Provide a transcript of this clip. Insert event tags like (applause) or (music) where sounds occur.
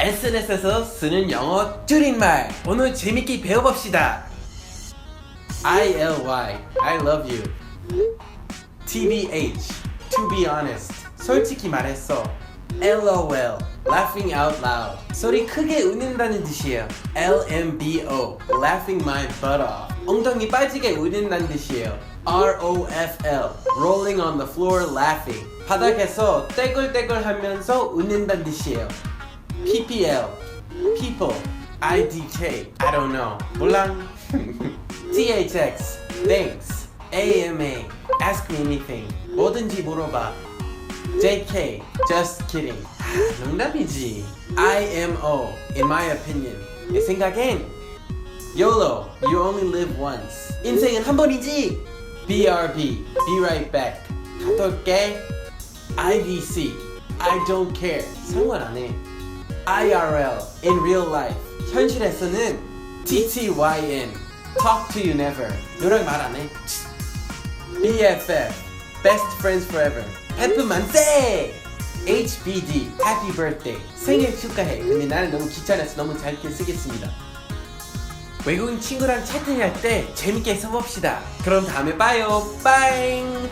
SNS에서 쓰는 영어 줄임말 오늘 재밌게 배워봅시다 ILY I love you TBH To be honest 솔직히 말했어 LOL Laughing out loud 소리 크게 웃는다는 뜻이에요 LMBO Laughing my butt off 엉덩이 빠지게 웃는다는 뜻이에요 ROFL Rolling on the floor laughing 바닥에서 떼굴떼굴 하면서 웃는다는 뜻이에요 PPL People IDK I don't know 몰라 (laughs) THX Thanks AMA Ask me anything 뭐든지 물어봐 JK Just kidding 아, (sighs) 농담이지 IMO In my opinion 내 생각엔 YOLO You only live once 인생은 한 번이지 BRB Be right back 갔다 올게 IDC I don't care 상관 안해 IRL In real life 현실에서는 TTYN Talk to you never 너랑 말 안 해 BFF Best friends forever F 만세 HBD Happy birthday 생일 축하해 근데 나는 너무 귀찮아서 너무 짧게 쓰겠습니다 외국인 친구랑 채팅할 때 재밌게 써봅시다 그럼 다음에 봐요 빠잉